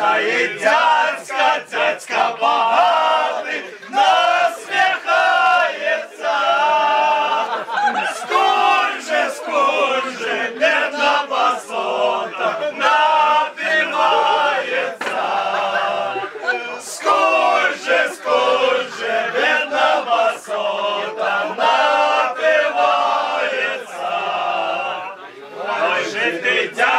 Стоит дядька, дядька богатый, насмехается. Скуль же, скуль же, бедна посота, напивается. Скуль же, скуль же, бедна посота, напивается. Ой же ты, дядька,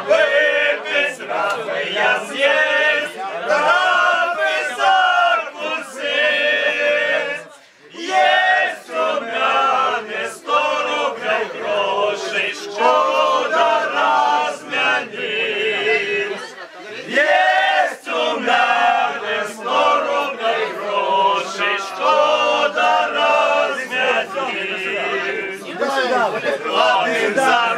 выпить, рабы я съесть, рабы закусить. Есть у меня сто рублей грошей, шкода размянить. Есть у меня сто рублей грошей, шкода размянить. Ладно,